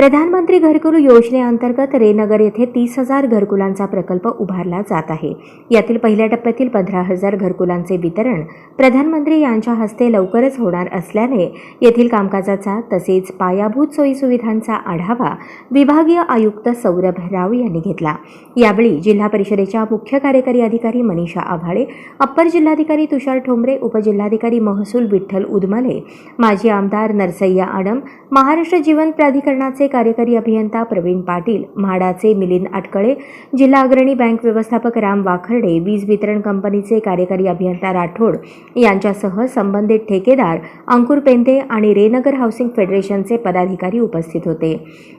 प्रधानमंत्री घरकुल योजनेअंतर्गत रेनगर येथे तीस हजार घरकुलांचा प्रकल्प उभारला जात आहे. यातील पहिल्या टप्प्यातील पंधरा हजार घरकुलांचे वितरण प्रधानमंत्री यांच्या हस्ते लवकरच होणार असल्याने येथील कामकाजाचा तसेच पायाभूत सोयीसुविधांचा आढावा विभागीय आयुक्त सौरभ राव यांनी घेतला. यावेळी जिल्हा परिषदेच्या मुख्य कार्यकारी अधिकारी मनीषा आभाळे अप्पर जिल्हाधिकारी तुषार ठोंबरे उपजिल्हाधिकारी महसूल विठ्ठल उदमले माजी आमदार नरसय्या आडम महाराष्ट्र जीवन प्राधिकरणाचे कार्यकारी अभियंता प्रवीण पाटील म्हाडाचे मिलिंद आटकळे जिल्हा अग्रणी बँक व्यवस्थापक राम वाखर्डे वीज वितरण कंपनीचे कार्यकारी अभियंता राठोड यांच्यासह संबंधित ठेकेदार अंकुर पेंदे आणि रेनगर हाऊसिंग फेडरेशनचे पदाधिकारी उपस्थित होते.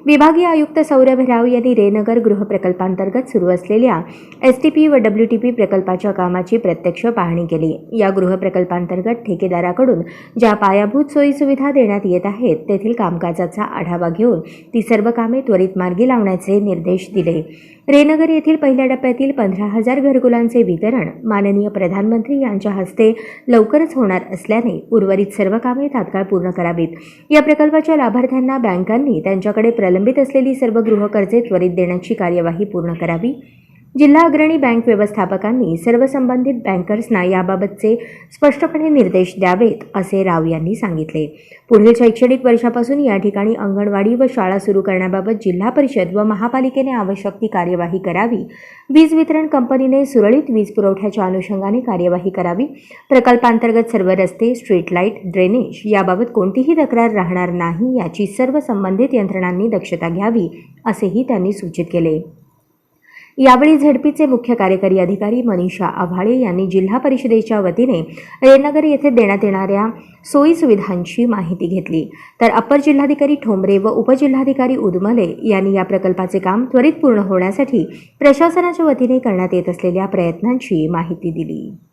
विभागीय आयुक्त सौरभ राव यांनी रेनगर गृहप्रकल्पांतर्गत सुरू असलेल्या एसटीपी व डब्ल्यूटीपी प्रकल्पाच्या कामाची प्रत्यक्ष पाहणी केली. या गृहप्रकल्पांतर्गत ठेकेदाराकडून ज्या पायाभूत सोयीसुविधा देण्यात येत आहेत तेथील कामकाजाचा आढावा घेऊन ती सर्व कामे त्वरित मार्गी लावण्याचे निर्देश दिले. रेनगर येथील पहिल्या टप्प्यातील पंधरा हजार घरकुलांचे वितरण माननीय प्रधानमंत्री यांच्या हस्ते लवकरच होणार असल्याने उर्वरित सर्व कामे तात्काळ पूर्ण करावीत. या प्रकल्पाच्या लाभार्थ्यांना बँकांनी त्यांच्याकडे प्रलंबित असलेली सर्व गृहकर्जे त्वरित देण्याची कार्यवाही पूर्ण करावी. जिल्हा अग्रणी बँक व्यवस्थापकांनी सर्व संबंधित बँकर्सना याबाबतचे स्पष्टपणे निर्देश द्यावेत असे राव यांनी सांगितले. पुढील शैक्षणिक वर्षापासून या ठिकाणी अंगणवाडी व शाळा सुरू करण्याबाबत जिल्हा परिषद व महापालिकेने आवश्यक ती कार्यवाही करावी. वीज वितरण कंपनीने सुरळीत वीज पुरवठ्याच्या अनुषंगाने कार्यवाही करावी. प्रकल्पांतर्गत सर्व रस्ते स्ट्रीट लाइट ड्रेनेज याबाबत कोणतीही तक्रार राहणार नाही याची सर्व संबंधित यंत्रणांनी दक्षता घ्यावी असेही त्यांनी सूचित केले. यावेळी झेडपीचे मुख्य कार्यकारी अधिकारी मनीषा आव्हाळे यांनी जिल्हा परिषदेच्या वतीने रेनगर येथे देण्यात येणाऱ्या सोयी सुविधांची माहिती घेतली. तर अप्पर जिल्हाधिकारी ठोंबरे व उपजिल्हाधिकारी उदमले यांनी या प्रकल्पाचे काम त्वरित पूर्ण होण्यासाठी प्रशासनाच्या वतीने करण्यात येत असलेल्या प्रयत्नांची माहिती दिली.